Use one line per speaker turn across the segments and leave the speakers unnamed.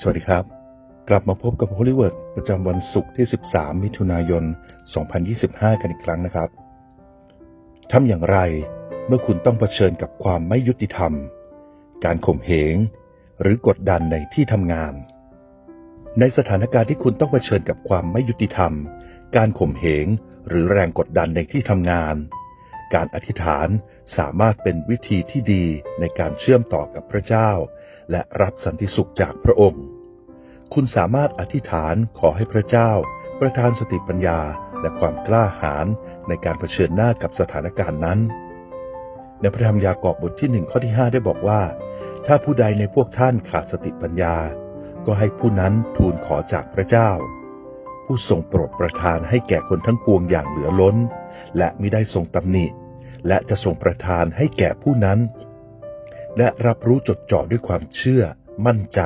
สวัสดีครับ กลับมาพบกับ Hollywood ประจำวันศุกร์ที่ 13 มิถุนายน 2025 กันอีกครั้งนะครับ ทำอย่างไรเมื่อคุณต้องเผชิญกับความไม่ยุติธรรม การข่มเหง หรือกดดันในที่ทำงาน ในสถานการณ์ที่คุณต้องเผชิญกับความไม่ยุติธรรม การข่มเหง หรือแรงกดดันในที่ทำงาน การอธิษฐานสามารถเป็นวิธีที่ดีในการเชื่อมต่อกับพระเจ้า และรับสันติสุขจากพระองค์ คุณสามารถอธิษฐานขอให้พระเจ้า ประทานสติปัญญาและความกล้าหาญในการเผชิญหน้ากับสถานการณ์นั้น ในพระธรรมยากอบบทที่หนึ่งข้อที่ 5 ได้บอกว่า ถ้าผู้ใดในพวกท่านขาดสติปัญญา ก็ให้ผู้นั้นทูลขอจากพระเจ้า ผู้ทรงโปรดประทานให้แก่คนทั้งปวงอย่างเหลือล้น และมิได้ทรงตำหนิ และจะทรงประทานให้แก่ผู้นั้น และรับรู้จดจ่อด้วยความเชื่อ มั่นใจ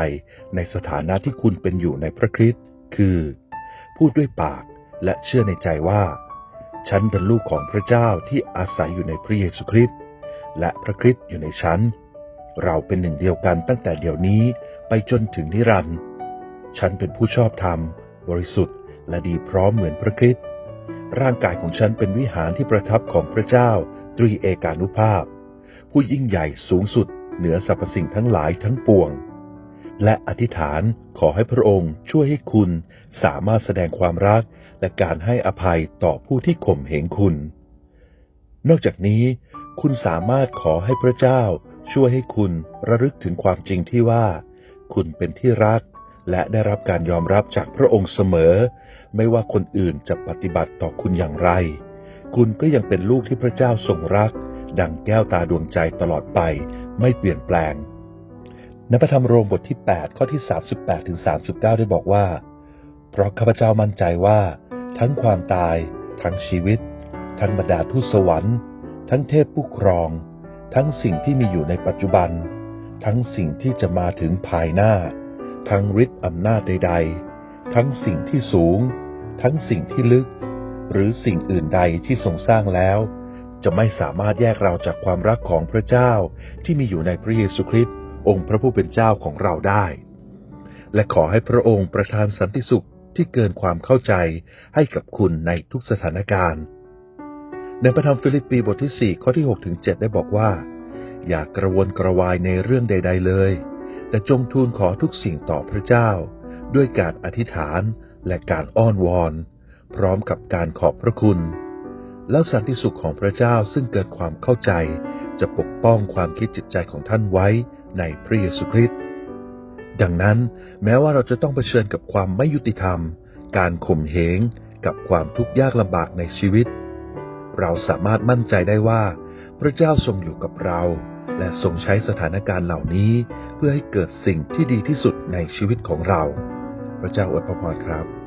ในสถานะที่คุณเป็นอยู่ในพระคริสต์คือ พูดด้วยปากและเชื่อในใจว่า ฉันเป็นลูกของพระเจ้าที่อาศัยอยู่ในพระเยซูคริสต์และพระคริสต์อยู่ในฉัน เราเป็นหนึ่งเดียวกันตั้งแต่เดี๋ยวนี้ไปจนถึงนิรันดร์ฉันเป็นผู้ชอบธรรม บริสุทธิ์ และดีพร้อมเหมือนพระคริสต์ ร่างกายของฉันเป็นวิหารที่ประทับของพระเจ้า ตรีเอกานุภาพ ผู้ยิ่งใหญ่สูงสุด เหนือสรรพสิ่งทั้งหลายทั้งปวง และอธิษฐานขอให้พระองค์ช่วยให้คุณสามารถแสดงความรักและการให้อภัยต่อผู้ที่ข่มเหงคุณ นอกจากนี้ คุณสามารถขอให้พระเจ้าช่วยให้คุณระลึกถึงความจริงที่ว่า คุณเป็นที่รัก และได้รับการยอมรับจากพระองค์เสมอ ไม่ว่าคนอื่นจะปฏิบัติต่อคุณอย่างไร คุณก็ยังเป็นลูกที่พระเจ้าทรงรัก ดังแก้วตาดวงใจตลอดไป ไม่เปลี่ยนแปลงนพระธรรมโรมบทที่ 8 ข้อที่ 38ถึง39 ได้บอกว่า เพราะข้าพเจ้ามั่นใจว่า ทั้งความตาย ทั้งชีวิต ทั้งบรรดาทูตสวรรค์ ทั้งเทพผู้ครอง ทั้งสิ่งที่มีอยู่ในปัจจุบัน ทั้งสิ่งที่จะมาถึงภายหน้า ทั้งฤทธิ์อำนาจใด ๆ ทั้งสิ่งที่สูง ทั้งสิ่งที่ลึก หรือสิ่งอื่นใดที่ทรงสร้างแล้ว จะไม่สามารถแยกเราจากความรักของพระเจ้าที่มีอยู่ในพระเยซูคริสต์องค์พระผู้เป็นเจ้าของเราได้ และขอให้พระองค์ประทานสันติสุขที่เกินความเข้าใจให้กับคุณในทุกสถานการณ์ ในพระธรรมฟิลิปปีบทที่ 4 ข้อที่ 6 ถึง 7 ได้บอกว่า อย่ากระวนกระวายในเรื่องใด ๆ เลย แต่จงทูลขอทุกสิ่งต่อพระเจ้า ด้วยการอธิษฐานและการอ้อนวอน พร้อมกับการขอบพระคุณ แล้วสันติสุขของพระเจ้าซึ่งเกิดความเข้าใจ จะปกป้องความคิดจิตใจของท่านไว้ในพระเยซูคริสต์ดังนั้นแม้ว่าเราจะต้องเผชิญกับความไม่ยุติธรรม การข่มเหงกับความทุกข์ยากลำบากในชีวิต เราสามารถมั่นใจได้ว่า พระเจ้าทรงอยู่กับเรา และทรงใช้สถานการณ์เหล่านี้เพื่อให้เกิดสิ่งที่ดีที่สุดในชีวิตของเรา พระเจ้าอวยพรครับ